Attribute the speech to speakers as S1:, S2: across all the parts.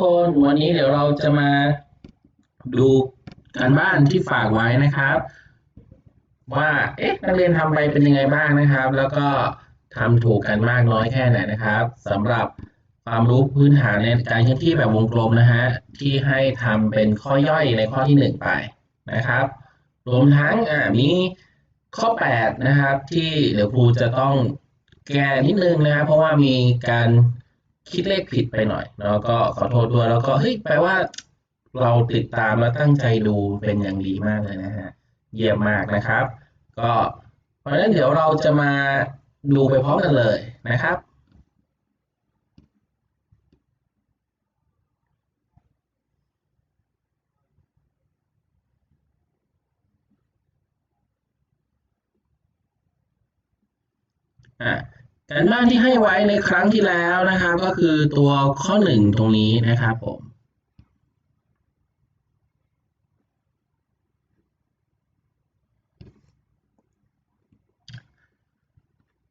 S1: คนวันนี้เดี๋ยวเราจะมาดูการบ้านที่ฝากไว้นะครับ ว่าเอ๊ะนักเรียนทำไปเป็นยังไงบ้างนะครับ แล้วก็ทำถูกกันมากน้อยแค่ไหนนะครับสำหรับความรู้พื้นฐานในการเคลื่อนที่แบบวงกลมนะฮะที่ให้ทำเป็นข้อย่อยในข้อที่หนึ่งไปนะครับ รวมทั้งอ่ามีข้อ 8 นะครับ ที่เดี๋ยวครูจะต้องแก้นิดนึงนะครับเพราะว่ามีการ คิดเลขผิดไปหน่อยแล้วก็ขอโทษด้วยแล้วก็เฮ้ยแปลว่าเราติดตามและตั้งใจดูเป็นอย่างดีมากเลยนะฮะเยี่ยมมากนะครับ ก็เพราะฉะนั้นเดี๋ยวเราจะมาดูไปพร้อมกันเลยนะครับอะ การบ้านที่ให้ไว้ในครั้งที่แล้วนะครับ ก็คือตัวข้อหนึ่งตรงนี้นะครับผม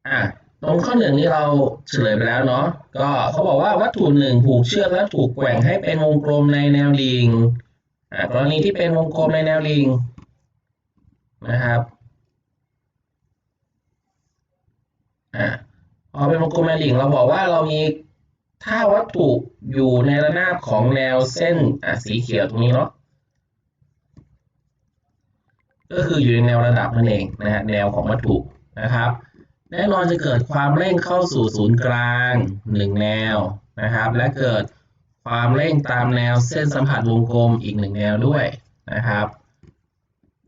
S1: อะตรงข้อหนึ่งนี้เราเฉลยไปแล้วเนาะก็เขาบอกว่าวัตถุหนึ่งผูกเชือกแล้วถูกแกว่งให้เป็นวงกลมในแนวลิงอะกรณีที่เป็นวงกลมในแนวลิงนะครับอ่า พอเป็นวงกลมแมลิงเราบอกว่าเรามีถ้าวัตถุอยู่ในระนาบของแนวเส้นอะสีเขียวตรงนี้เนาะก็คืออยู่ในแนวระดับนั่นเองนะฮะแนวของวัตถุนะครับ แน่นอนจะเกิดความเร่งเข้าสู่ศูนย์กลางหนึ่งแนวนะครับ และเกิดความเร่งตามแนวเส้นสัมผัสวงกลมอีกหนึ่งแนวด้วยนะครับ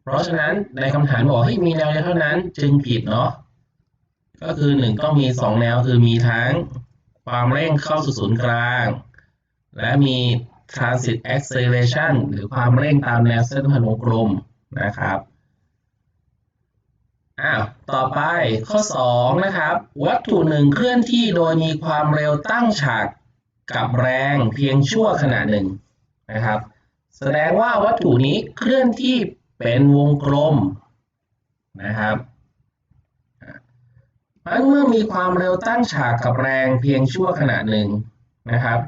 S1: เพราะฉะนั้นในคำถามบอกให้ยมีแนวเดียวเท่านั้นจึงผิดเนาะ ก็คือหนึ่งต้องมีสองแนวคือมีทั้งความเร่งเข้าสู่ศูนย์กลาง และมี transit acceleration หรือความเร่งตามแนวเส้นผ่านวงกลมนะครับอ้าวต่อไปข้อ 2 นะครับ วัตถุหนึ่งเคลื่อนที่โดยมีความเร็วตั้งฉากกับแรงเพียงชั่วขณะหนึ่งนะครับ แสดงว่าวัตถุนี้เคลื่อนที่เป็นวงกลมนะครับ มันเมื่อมีความเร็วตั้งฉากกับแรงเพียงชั่วขณะหนึ่งนะครับ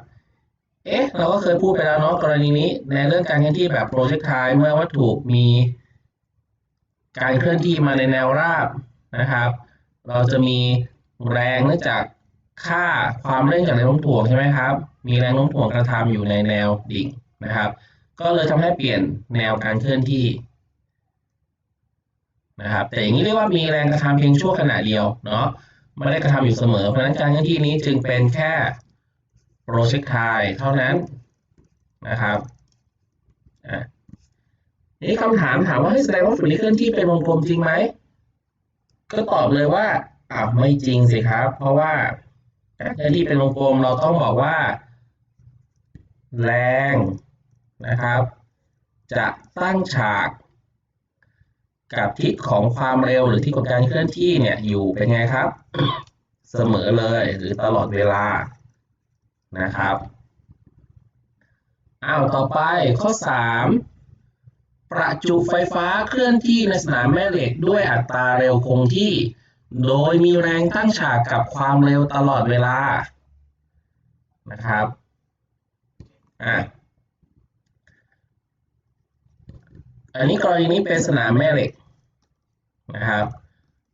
S1: เอ๊ะ เราก็เคยพูดไปแล้วเนาะกรณีนี้ในเรื่องการเคลื่อนที่แบบโปรเจกต์ไทเมื่อวัตถุมี การเคลื่อนที่มาในแนวราบนะครับ เราจะมีแรงเนื่องจากค่าความเร่งจากแรงโน้มถ่วงใช่ไหมครับ มีแรงโน้มถ่วงกระทำอยู่ในแนวดิ่งนะครับ ก็เลยทำให้เปลี่ยนแนวการเคลื่อนที่ นะครับแต่อย่างนี้เรียกว่ามีแรงกระทำเพียงชั่วขณะเดียวเนาะไม่ได้กระทำอยู่เสมอ เพราะฉะนั้นการเคลื่อนที่นี้จึงเป็นแค่โปรเจกต์ไทเท่านั้นนะครับนี่คำถามถามว่าให้แสดงว่าฝุ่นนี้เคลื่อนที่เป็นวงกลมจริงไหม ก็ตอบเลยว่าอ่าไม่จริงสิครับ เพราะว่าการเคลื่อนที่เป็นวงกลมเราต้องบอกว่า แรงนะครับ จะตั้งฉาก กับทิศของความเร็วหรือทิศของการเคลื่อนที่เนี่ยอยู่เป็นไงครับ เสมอเลยหรือตลอดเวลานะครับอ้าวต่อไปข้อ 3 ประจุไฟฟ้าเคลื่อนที่ในสนามแม่เหล็กด้วยอัตราเร็วคงที่ โดยมีแรงตั้งฉากกับความเร็วตลอดเวลานะครับอะอันนี้กรณีนี้เป็นสนามแม่เหล็ก นะครับ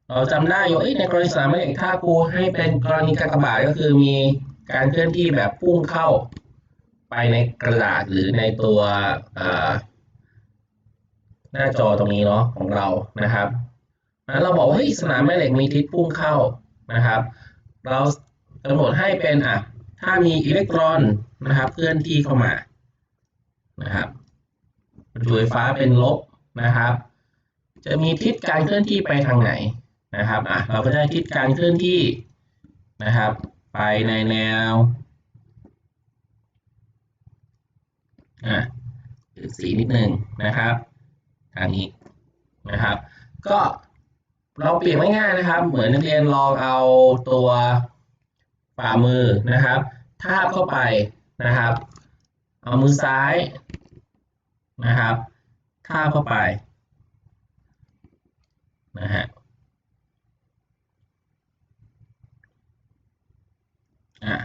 S1: เราจำได้อยู่ในกรณีสนามแม่เหล็กถ้าครูให้เป็นกรณีกากบาทก็คือมีการเคลื่อนที่แบบพุ่งเข้าไปในกระดาษหรือในตัวหน้าจอตรงนี้เนาะของเรานะครับนั้นเราบอกว่าสนามแม่เหล็กมีทิศพุ่งเข้านะครับ เรากำหนดให้เป็นอะถ้ามีอิเล็กตรอนนะครับเคลื่อนที่เข้ามานะครับประจุไฟฟ้าเป็นลบนะครับ จะมีทิศการเคลื่อนที่ไปทางไหนนะครับอะเราก็ได้ทิศการเคลื่อนที่นะครับ ไปในแนวอะสีนิดหนึ่งนะครับทางนี้นะครับ ก็เราเปลี่ยนง่ายๆนะครับ เหมือนนักเรียนลองเอาตัวฝ่ามือนะครับทาบเข้าไปนะครับ เอามือซ้ายนะครับทาบเข้าไป นะฮะอะ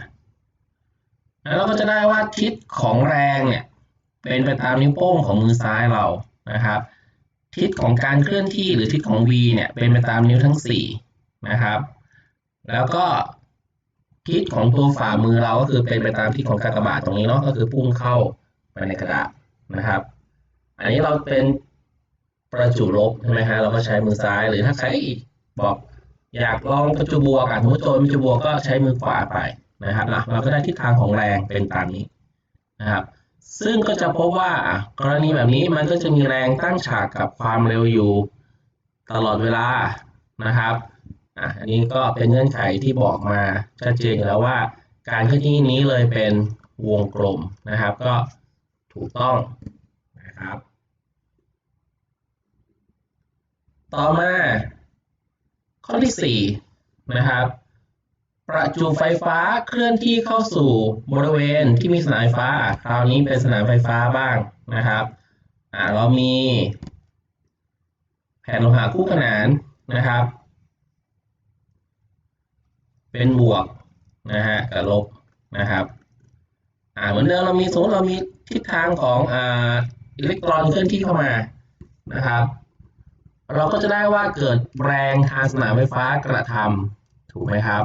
S1: แล้วเราก็จะได้ว่าทิศของแรงเนี่ยเป็นไปตามนิ้วโป้งของมือซ้ายเรานะครับ ทิศของการเคลื่อนที่หรือทิศของ v เนี่ยเป็นไปตามนิ้วทั้งสี่นะครับ แล้วก็ทิศของตัวฝ่ามือเราก็คือเป็นไปตามทิศของกากบาทตรงนี้เนาะก็คือพุ่งเข้าไปในกระดาษนะครับ อันนี้เราเป็น ประจุลบใช่ไหมฮะเราก็ใช้มือซ้าย หรือถ้าใครบอกอยากลองประจุบวกอะสมมติโจทย์ประจุบวกก็ใช้มือขวาไปนะครับอะเราก็ได้ทิศทางของแรงเป็นตามนี้นะครับซึ่งก็จะพบว่ากรณีแบบนี้มันก็จะมีแรงตั้งฉากกับความเร็วอยู่ตลอดเวลานะครับอันนี้ก็เป็นเงื่อนไขที่บอกมาชัดเจนแล้วว่า การเคลื่อนที่นี้เลยเป็นวงกลมนะครับ ก็ถูกต้องนะครับ ต่อมาข้อที่สี่นะครับ ประจุไฟฟ้าเคลื่อนที่เข้าสู่บริเวณที่มีสนามไฟฟ้า คราวนี้เป็นสนามไฟฟ้าบ้างนะครับอ่าเรามีแผ่นโลหะคู่ขนานนะครับ เป็นบวกนะฮะกับลบนะครับอ่าเหมือนเดิมเรามีสมมติเรามีทิศทางของอ่าอิเล็กตรอนเคลื่อนที่เข้ามานะครับ เราก็จะได้ว่าเกิดแรงทางสนามไฟฟ้ากระทำถูกไหมครับ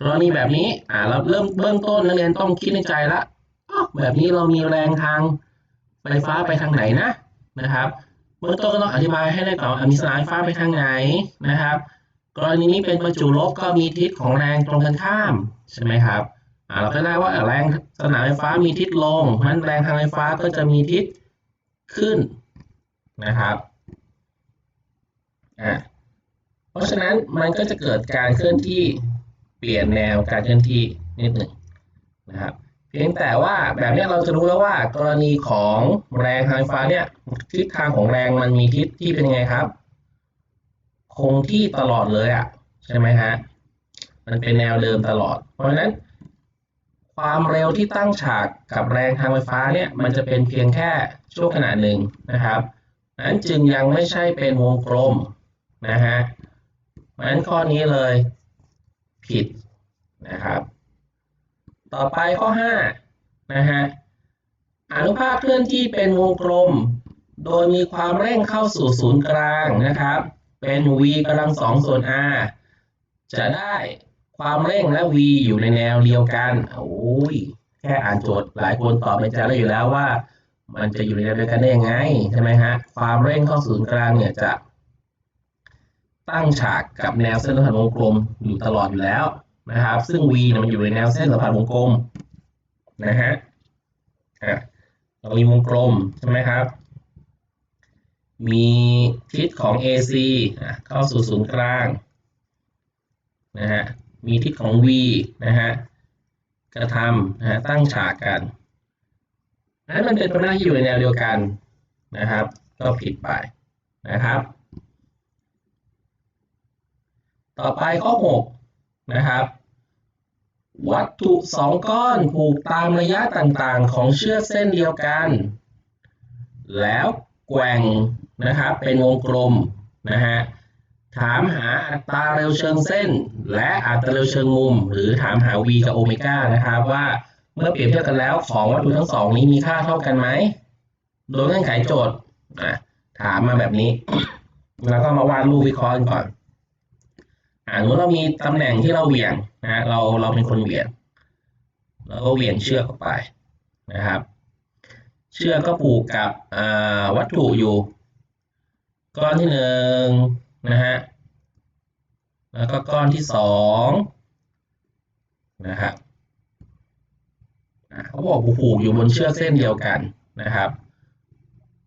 S1: กรณีแบบนี้อ่าเราเริ่มเบื้องต้นนักเรียนต้องคิดในใจละแบบนี้เรามีแรงทางไฟฟ้าไปทางไหนนะนะครับเบื้องต้นก็ต้องอธิบายให้ได้ก่อนว่ามีสนามไฟฟ้าไปทางไหนนะครับ กรณีนี้เป็นประจุลบก็มีทิศของแรงตรงกันข้ามใช่ไหมครับอ่าเราก็ได้ว่าแรงสนามไฟฟ้ามีทิศลงเพราะฉะนั้นแรงทางไฟฟ้าก็จะมีทิศขึ้นนะครับ อ่าเพราะฉะนั้นมันก็จะเกิดการเคลื่อนที่เปลี่ยนแนวการเคลื่อนที่นิดหนึ่งนะครับเพียงแต่ว่าแบบนี้เราจะรู้แล้วว่ากรณีของแรงทางไฟฟ้าเนี่ยทิศทางของแรงมันมีทิศที่เป็นยังไงครับ คงที่ตลอดเลยอะใช่ไหมฮะมันเป็นแนวเดิมตลอด เพราะฉะนั้น ความเร็วที่ตั้งฉากกับแรงทางไฟฟ้าเนี่ยมันจะเป็นเพียงแค่ช่วงขณะหนึ่งนะครับนั้นจึงยังไม่ใช่เป็นวงกลม นะฮะเพราะฉะนั้นข้อนี้เลยผิดนะครับ ต่อไปข้อ5นะฮะอนุภาคเคลื่อนที่เป็นวงกลม โดยมีความเร่งเข้าสู่ศูนย์กลางนะครับ เป็น v กำลังสองส่วน r จะได้ความเร่งและ v อยู่ในแนวเดียวกันโอ้ยแค่อ่านโจทย์หลายคนตอบเป็นใจแล้วอยู่แล้วว่า มันจะอยู่ในแนวเดียวกันได้ยังไงใช่ไหมฮะความเร่งเข้าศูนย์กลางเนี่ยจะ ตั้งฉากกับแนวเส้นสัมพันธ์วงกลมอยู่ตลอดอยู่แล้วนะครับ ซึ่ง v เนี่ยมันอยู่ในแนวเส้นสัมพันธ์วงกลมนะฮะอะเรามีวงกลมใช่ไหมครับ มีทิศของ AC อะเข้าสู่ศูนย์กลางนะฮะ มีทิศของ V นะฮะ กระทำนะฮะตั้งฉากกันนั้นมันเป็นไปไม่ได้ที่อยู่ในแนวเดียวกันนะครับ ก็ผิดไปนะครับ ต่อไปข้อ 6 นะครับ วัตถุสองก้อนผูกตามระยะต่างๆ ของเชือกเส้นเดียวกัน แล้วแกว่งนะครับเป็นวงกลมนะฮะถามหาอัตราเร็วเชิงเส้น และอัตราเร็วเชิงมุม หรือถามหา v กับโอเมก้านะครับว่าเมื่อเปรียบเทียบกันแล้วของวัตถุทั้งสองนี้มีค่าเท่ากันไหม โดยเงื่อนไขโจทย์อะถามมาแบบนี้ แล้วก็มาวาดรูปวิเคราะห์กันก่อน อ่าสมมติเรามีตำแหน่งที่เราเหวี่ยงนะเราเราเป็นคนเหวี่ยงแล้วก็เหวี่ยงเชือกออกไปนะครับ เชือกก็ผูกกับอ่าวัตถุอยู่ ก้อนที่หนึ่งนะฮะแล้วก็ก้อนที่สองนะครับเขาบอกผูกอยู่บนเชือกเส้นเดียวกันนะครับ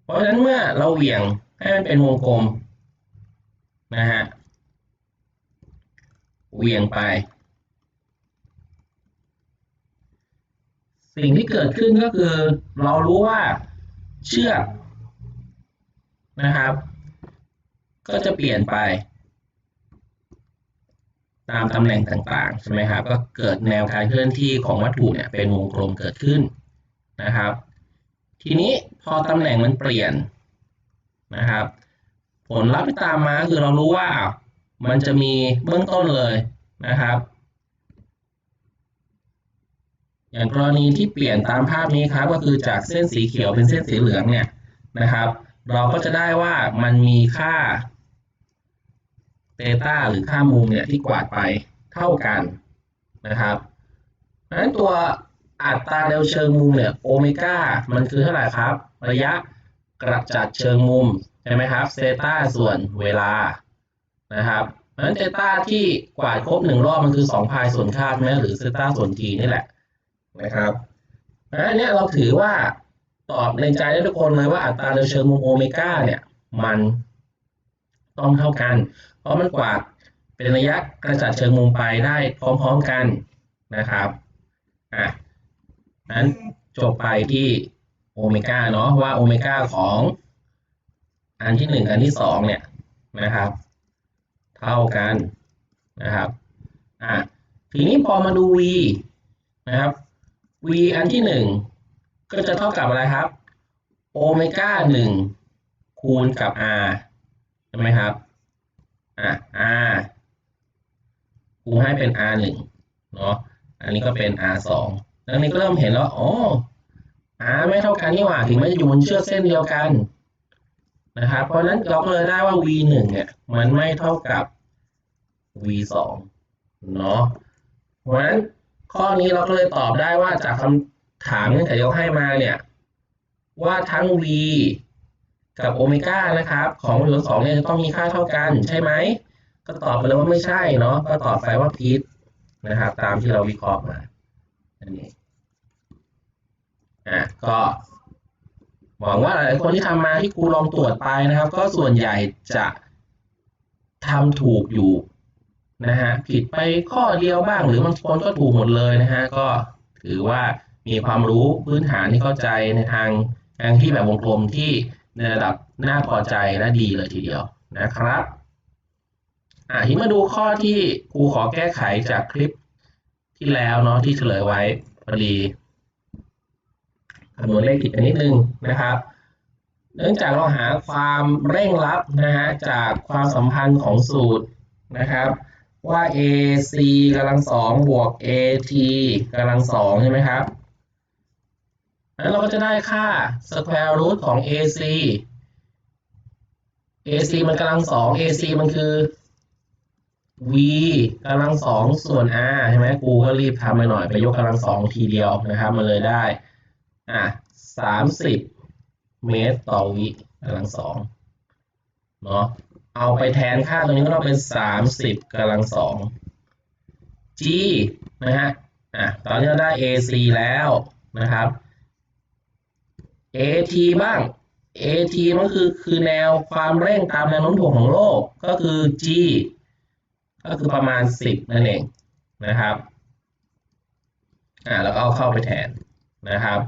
S1: เพราะฉะนั้นเมื่อเราเหวี่ยงให้มันเป็นวงกลมนะฮะ เวียงไป สิ่งที่เกิดขึ้นก็คือ เรารู้ว่าเชือกนะครับ ก็จะเปลี่ยนไป ตามตำแหน่งต่างๆใช่ไหมครับ ก็เกิดแนวการเคลื่อนที่ของวัตถุเนี่ยเป็นวงกลมเกิดขึ้นนะครับ ทีนี้พอตำแหน่งมันเปลี่ยนนะครับ ผลลัพธ์ที่ตามมาคือเรารู้ว่า มันจะมีเบื้องต้นเลยนะครับ อย่างกรณีที่เปลี่ยนตามภาพนี้ครับ ก็คือจากเส้นสีเขียวเป็นเส้นสีเหลืองเนี่ยนะครับ เราก็จะได้ว่ามันมีค่าเตต้าหรือค่ามุมเนี่ยที่กวาดไปเท่ากันนะครับเพราะฉะนั้นตัวอัตราเร็วเชิงมุมเนี่ยโอเมก้ามันคือเท่าไหร่ครับ ระยะกระจัดเชิงมุมใช่ไหมครับเซต้าส่วนเวลา นะครับเพราะฉะนั้นเซต้าที่กวาดครบหนึ่งรอบมันคือสองพายส่วนคาดใช่ไหมหรือเซต้าส่วนทีนี่แหละนะครับเพราะฉะนั้นเนี่ยเราถือว่าตอบในใจได้ทุกคนเลยว่าอัตราเร็วเชิงมุมโอเมก้าเนี่ยมันต้องเท่ากัน เพราะมันกวาดเป็นระยะกระจัดเชิงมุมไปได้พร้อมๆกันนะครับอะนั้นจบไปที่โอเมก้าเนาะว่าโอเมก้าของอันที่หนึ่งอันที่สองเนี่ยนะครับ เท่ากันนะครับอะทีนี้พอมาดู v นะครับ v อันที่หนึ่งก็จะเท่ากับอะไรครับโอเมก้าหนึ่งคูณกับ r ใช่ไหมครับอะ r ครูให้เป็น r หนึ่งเนาะอันนี้ก็เป็น r สองแล้วนี้ก็เริ่มเห็นแล้วอ๋อ r ไม่เท่ากันนี่หว่าถึงแม้จะอยู่บนเชือกเส้นเดียวกันนะครับ เพราะฉะนั้นเราก็เลยได้ว่า v หนึ่งเนี่ยมันไม่เท่ากับ v สองเนาะเพราะฉะนั้นข้อนี้เราก็เลยตอบได้ว่าจากคำถามที่เขาให้มาเนี่ยว่าทั้ง v กับโอเมก้านะครับ ของส่วนสองเนี่ยจะต้องมีค่าเท่ากันใช่ไหม ก็ตอบไปเลยว่าไม่ใช่เนาะก็ตอบไปว่าผิดนะครับ ตามที่เราวิเคราะห์มาอันนี้อะก็หวังว่าหลายคนที่ทำมาที่ครูลองตรวจไปนะครับ ก็ส่วนใหญ่จะทำถูกอยู่ นะฮะผิดไปข้อเดียวบ้างหรือบางคนก็ถูกหมดเลยนะฮะก็ถือว่ามีความรู้พื้นฐานที่เข้าใจในทางทางที่แบบวงกลมที่ในระดับน่าพอใจและดีเลยทีเดียวนะครับอะทีมาดูข้อที่ครูขอแก้ไขจากคลิปที่แล้วเนาะที่เฉลยไว้พอดีคำนวณเลขผิดไปนิดนึงนะครับ เนื่องจากเราหาความเร่งลับนะฮะจากความสัมพันธ์ของสูตรนะครับ ว่า AC กำลังสองบวก AT กำลังสองใช่ไหมครับแล้วเราก็จะได้ค่า square root ของ AC AC มันกำลังสอง AC มันคือ v กำลังสองส่วน r ใช่ไหมกูก็รีบทำไปหน่อย ไปยกกำลังสองทีเดียวนะครับ มันเลยได้อะสามสิบเมตรต่อวิกำลังสองเนาะ เอาไปแทนค่าตรงนี้ก็ต้องเป็นสามสิบกำลังสอง g นะฮะอะตอนนี้เราได้ ac แล้วนะครับ at บ้าง at มันคือคือแนวความเร่งตามแนวโน้มถ่วงของโลกก็คือ g ก็คือประมาณ 10 นั่นเองนะครับอ่าแล้วก็เอาเข้าไปแทนนะครับ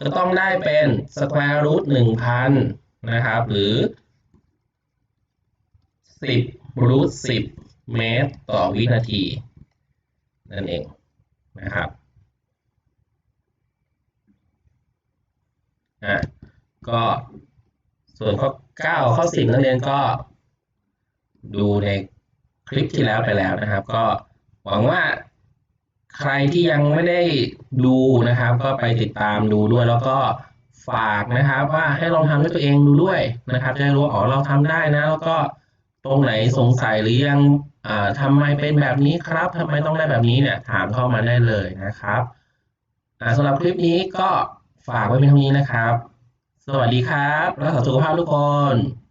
S1: ก็ต้องได้เป็น square root 1,000 นะครับ หรือ 10 root 10เมตรต่อวินาที นั่นเองนะครับอะก็ส่วนข้อ 9 ข้อ 10 นักเรียนก็ดูในคลิปที่แล้วไปแล้วนะครับ ก็หวังว่าใครที่ยังไม่ได้ดูนะครับ ก็ไปติดตามดูด้วยแล้วก็ฝากนะครับ ว่าให้ลองทำด้วยตัวเองดูด้วยนะครับจะได้รู้อ๋อเราทำได้นะแล้วก็ รงไหนสงสัยหรือยังอ่าทำไมเป็นแบบนี้ครับทำไมต้องได้แบบนี้เนี่ย ถามเข้ามาได้เลยนะครับอ่าสำหรับคลิปนี้ก็ฝากไว้เป็นเท่านี้นะครับ สวัสดีครับ รักษาสุขภาพทุกคน